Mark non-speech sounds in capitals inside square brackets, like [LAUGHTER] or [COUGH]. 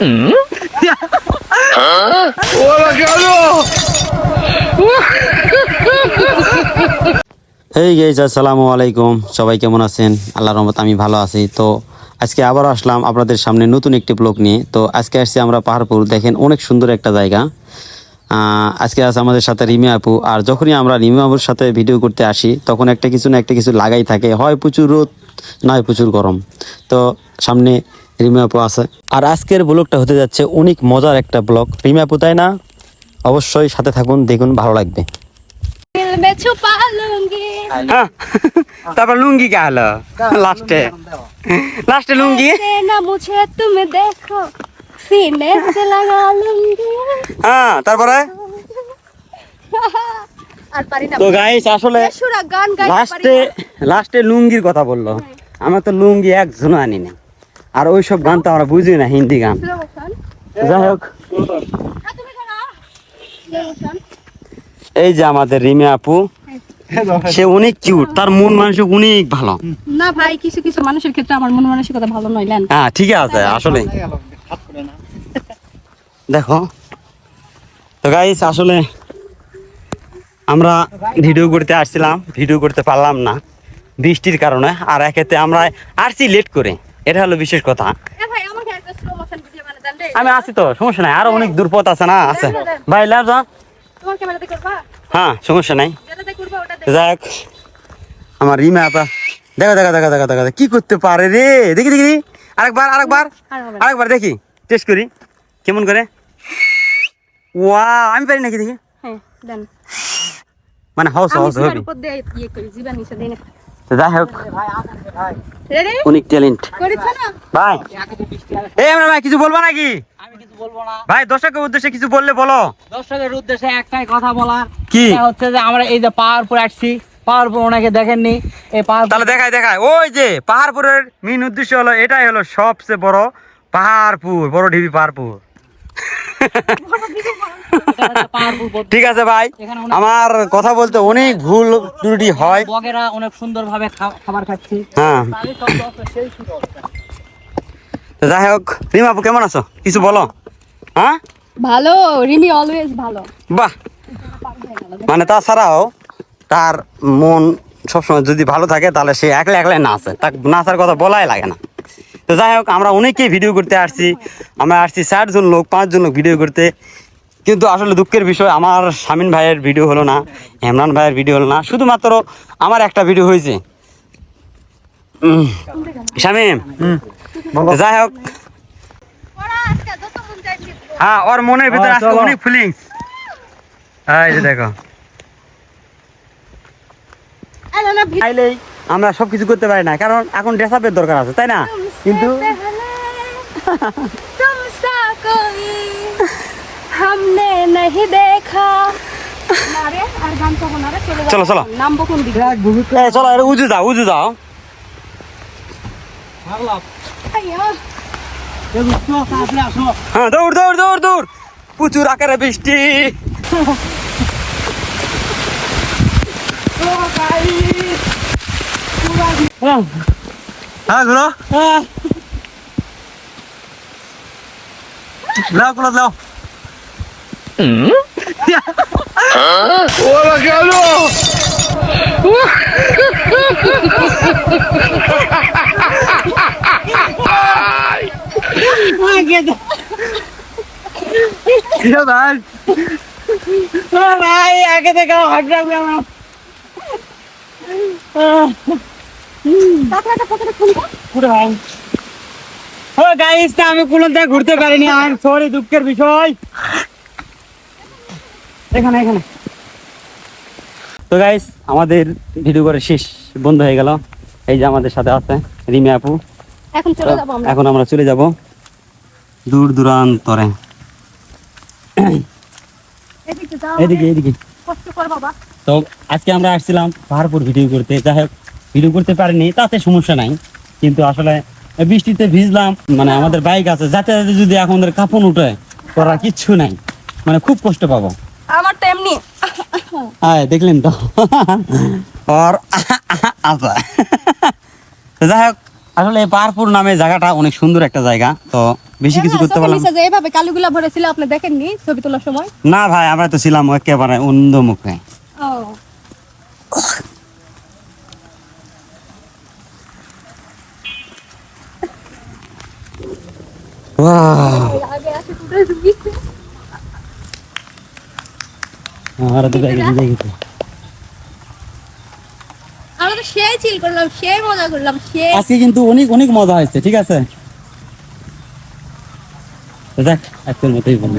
এই গেজ আসসালামু আলাইকুম সবাই কেমন আছেন? আল্লাহর রহমত আমি ভালো আছি। তো আজকে আবার আসলাম আপনাদের সামনে নতুন একটি ব্লগ নিয়ে। তো আজকে আসছি আমরা পাহাড়পুর। দেখেন অনেক সুন্দর একটা জায়গা। আজকে আছে আমাদের সাথে রিমি আপু। আর যখনই আমরা রিমি আপুর সাথে ভিডিও করতে আসি, তখন একটা কিছু না একটা কিছু লাগাই থাকে। হয় প্রচুর রোদ, নয় প্রচুর গরম। তো সামনে রিমাপু আছে। আর আজকের ব্লগটা হতে যাচ্ছে অনেক মজার একটা ব্লগ। রিমাপু তাই না? অবশ্যই সাথে থাকুন দেখুন ভালো লাগবে। হ্যাঁ, তারপর লুঙ্গি কে হলো লাস্টে। লাস্টে লুঙ্গি? তুমি দেখো হ্যাঁ তারপরে? তো গাইস আসলে লাস্টে লাস্টে লুঙ্গির কথা বলল। আমার তো লুঙ্গি একজন আনি না আর ওই সব গান তো আমরা বুঝি না হিন্দি গান। যাই হোক. এই যে আমাদের রিমি আপু সে অনেক কিউট তার মন মানসিক অনেক ভালো। না ভাই কিছু কিছু মানুষের ক্ষেত্রে আমার মন মানসিকতা ভালো নয় লেন হ্যাঁ ঠিক আছে আসলে দেখো। তো গাইস আসলে আমরা ভিডিও করতে আসছিলাম ভিডিও করতে পারলাম না বৃষ্টির কারণে আর একেতে আমরা আসছি লেট করে। এটা হলো বিশেষ কথা। এ ভাই আমাকে একটা স্লো মোশন ভিডিও বানিয়ে দেন রে আমি আসি তো সমস্যা নাই। আরও অনেক দূর পথ আছে না? আছে। ভাই লাভ যা তোমার ক্যামেরাতে করবা? হ্যাঁ সমস্যা নাই। হোক আমার রিমা আপা দেখা দেখা দেখা দেখা দেখা কি করতে পারে রে? দেখি দেখি দেখি। আরেকবার আরেকবার। আরেকবার দেখি। টেস্ট করি। কেমন করে? ওয়া আমি পারি নাকি দেখি? হ্যাঁ মানে হাউস আমি হাউস হবে যাই হোক অনেক ট্যালেন্ট ভাই। এই আমরা ভাই কিছু বলব নাকি? আমি বলব ভাই দর্শকের উদ্দেশ্যে কিছু বললে বলো। দর্শকের উদ্দেশ্যে একটাই কথা বলা। কি? হচ্ছে যে আমরা এই যে পাহাড়পুর আসছি। পাহাড়পুর ওনাকে দেখেননি। এই পাহাড় তাহলে দেখায় দেখায় ওই যে পাহাড়পুরের মেন উদ্দেশ্য হলো এটাই হলো সবচেয়ে বড় পাহাড়পুর বড় ঢিবি পাহাড়পুর। ঠিক আছে ভাই আমার কথা বলতে অনেক ভুল ত্রুটি হয়। বগেরা অনেক সুন্দর ভাবে খাবার খাচ্ছি। হ্যাঁ। যাই হোক রিমা আপু কেমন আছো? কিছু বলো। হ্যাঁ? ভালো রিমি অলওয়েজ ভালো। বাহ। মানে তাছাড়াও তার মন সবসময় যদি ভালো থাকে তাহলে সে একলা একলাই নাচে। তার নাচার কথা বলাই লাগে না। তো যাই হোক আমরা অনেকেই ভিডিও করতে আসছি। আমরা আসছি ষাটজন লোক পাঁচজন লোক ভিডিও করতে। কিন্তু আসলে দুঃখের বিষয় আমার শামিন ভাইয়ের ভিডিও হলো না হেমরান ভাইয়ের ভিডিও হলো না শুধুমাত্র আমার একটা ভিডিও হয়েছে। শামিম যাই হোক। হ্যাঁ ওর মনের ভিতরে হ্যাঁ, আজকে অনেক ফিলিংস এই দেখো। আমরা সব কিছু করতে পারি না কারণ এখন ড্রেস আপের দরকার আছে তাই না? কিন্তু [LAUGHS] [LAUGHS] हमने नहीं देखा নারে আর গান কব না রে চলে চলো, চলো। নামবো কোন দিকে এই চলো এটা উজু যাও উজু যাও আইয়া হ্যাঁ দৌড় দৌড় দৌড় দৌড় প্রচুর আকারে বৃষ্টি হ্যাঁ ঘুরো যাও গুলো যাও ভাই আগে থেকে হাঁটলাম আমরা আমি কোনো ঘুরতে পারিনি এম সরি দুঃখের বিষয়। এখানে এখানে। তো গাইস আমাদের ভিডিও করে শেষ বন্ধ হয়ে গেল। এই যে আমাদের সাথে আছে রিমি আপু। এখন চলে যাব আমরা। এখন আমরা চলে যাব দূর দূরান্তরে। এদিকে এদিকে এদিকে। কষ্ট কর বাবা। তো আজকে আমরা আসছিলাম পাহাড়পুর ভিডিও করতে। যাই হোক ভিডিও করতে পারিনি তাতে সমস্যা নাই। কিন্তু আসলে বৃষ্টিতে ভিজলাম। মানে আমাদের বাইক আছে যাতে যাতে যদি এখন কাপড় উঠে করার কিচ্ছু নাই। মানে খুব কষ্ট পাবো। হ্যাঁ দেখলেন তো। আর আচ্ছা। যাই হোক আসলে পাহাড়পুর নামে জায়গাটা অনেক সুন্দর একটা জায়গা তো বেশি কিছু করতে পারলাম নিচে যে এভাবে কালিগুলা ভরেছিল আপনি দেখেননি ছবি তোলার সময়? না ভাই আমরা তো ছিলাম একেবারে অন্ধ মুখে ও। আগে আসে আমরা তো জায়গা দিয়ে গেছে। আমরা তো সেই চিল করলাম সেই মজা করলাম সেই আজকে কিন্তু অনেক অনেক মজা হয়েছে ঠিক আছে? দেখ আজকের মতোই গেল।